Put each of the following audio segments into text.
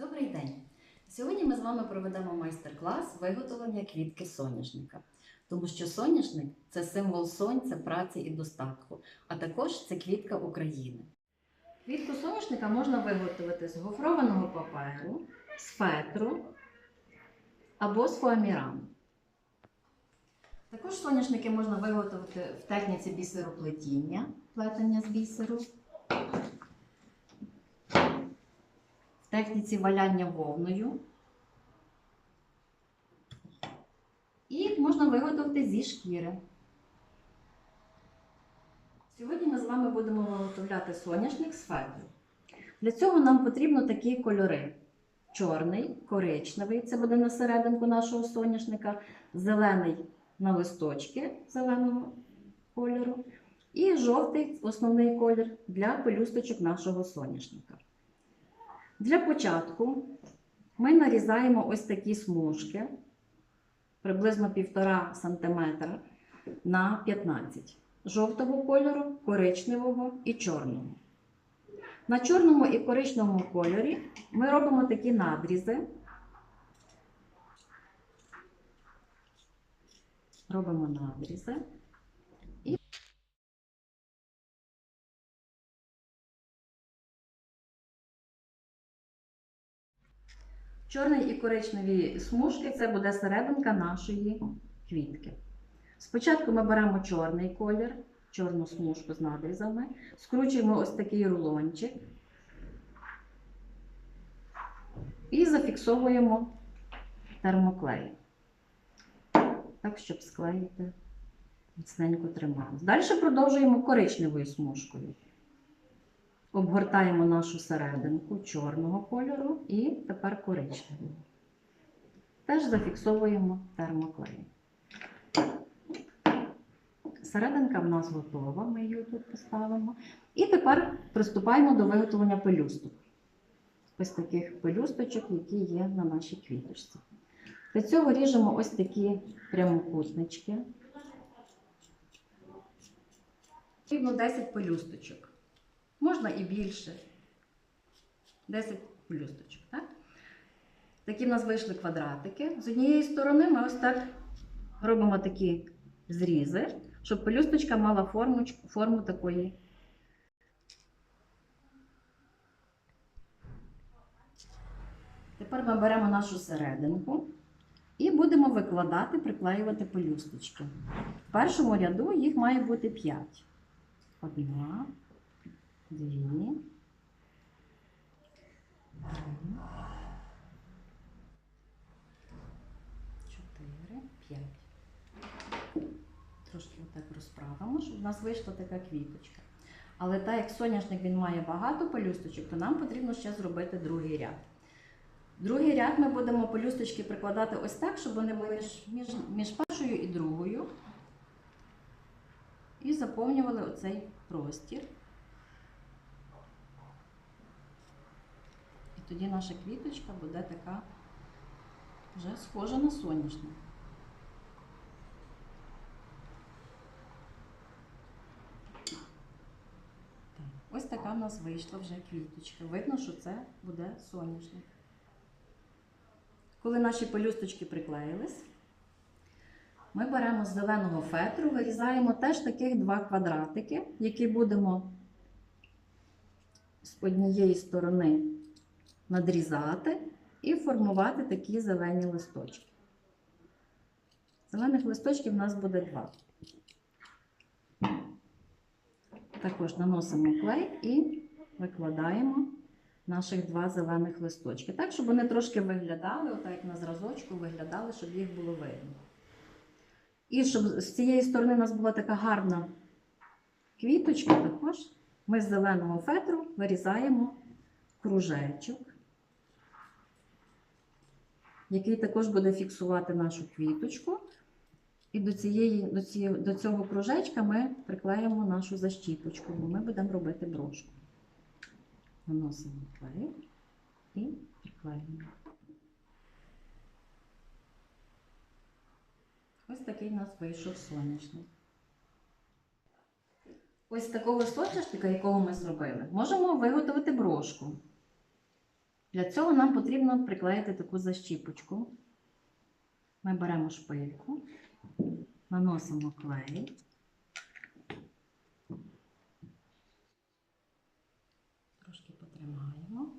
Добрий день! Сьогодні ми з вами проведемо майстер-клас виготовлення квітки соняшника. Тому що соняшник це символ сонця, праці і достатку, а також це квітка України. Квітку соняшника можна виготовити з гофрованого паперу, з фетру або з фоамірану. Також соняшники можна виготовити в техніці бісероплетіння, плетення з бісеру, техніці валяння вовною. І можна виготовити зі шкіри. Сьогодні ми з вами будемо виготовляти соняшник з фетру. Для цього нам потрібно такі кольори: чорний, коричневий це буде на серединку нашого соняшника, зелений на листочки зеленого кольору, і жовтий основний колір для пелюсточок нашого соняшника. Для початку ми нарізаємо ось такі смужки приблизно 1,5 см на 15 жовтого кольору, коричневого і чорного. На чорному і коричневому кольорі ми робимо такі надрізи. Робимо надрізи. Чорний і коричневі смужки це буде серединка нашої квітки. Спочатку ми беремо чорний колір, чорну смужку з надрізами, скручуємо ось такий рулончик і зафіксовуємо термоклей. Так, щоб склеїти міцненько трималось. Далі продовжуємо коричневою смужкою. Обгортаємо нашу серединку чорного кольору і тепер коричневого. Теж зафіксовуємо термоклеєм. Серединка в нас готова, ми її тут поставимо. І тепер приступаємо до виготовлення пелюсток. Ось таких пелюсточок, які є на нашій квіточці. Для цього ріжемо ось такі прямокутнички. Потрібно 10 пелюсточок. Можна і більше. 10 пелюсточок. Так? Такі в нас вийшли квадратики. З однієї сторони ми ось так робимо такі зрізи, щоб пелюсточка мала форму, форму такої. Тепер ми беремо нашу серединку і будемо викладати, приклеювати пелюсточки. В першому ряду їх має бути 5. Одна, дві, три, чотири, п'ять. Трошки отак розправимо, щоб у нас вийшла така квіточка. Але так як соняшник він має багато пелюсточок, то нам потрібно ще зробити другий ряд. Другий ряд ми будемо пелюсточки прикладати ось так, щоб вони були між, між першою і другою. І заповнювали оцей простір. Тоді наша квіточка буде така вже схожа на соняшник. Ось така в нас вийшла вже квіточка. Видно, що це буде соняшник. Коли наші пелюсточки приклеїлись, ми беремо з зеленого фетру, вирізаємо теж таких два квадратики, які будемо з однієї сторони надрізати і формувати такі зелені листочки. Зелених листочків у нас буде два. Також наносимо клей і викладаємо наших два зелених листочки. Так, щоб вони трошки виглядали, отак як на зразочку виглядали, щоб їх було видно. І щоб з цієї сторони у нас була така гарна квіточка, також ми з зеленого фетру вирізаємо кружечок, який також буде фіксувати нашу квіточку. І до, цієї, до, цієї, до цього кружечка ми приклеїмо нашу защіпочку, бо ми будемо робити брошку. Наносимо клей і приклеїмо. Ось такий у нас вийшов соняшник. Ось такого соняшника, якого ми зробили, можемо виготовити брошку. Для цього нам потрібно приклеїти таку защіпочку. Ми беремо шпильку, наносимо клей. Трошки потримаємо.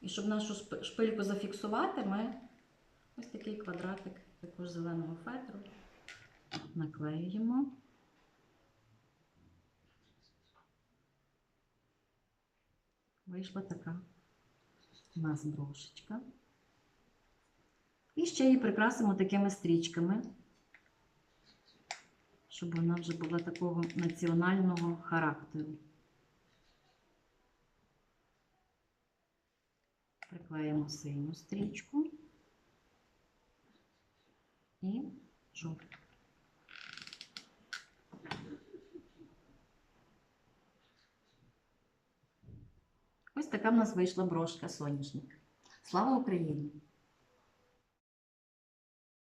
І щоб нашу шпильку зафіксувати, ми ось такий квадратик також зеленого фетру наклеюємо. Вийшла така у нас брошечка. І ще її прикрасимо такими стрічками, щоб вона вже була такого національного характеру. Приклеїмо синю стрічку і жовту. Ось така в нас вийшла брошка соняшник. Слава Україні!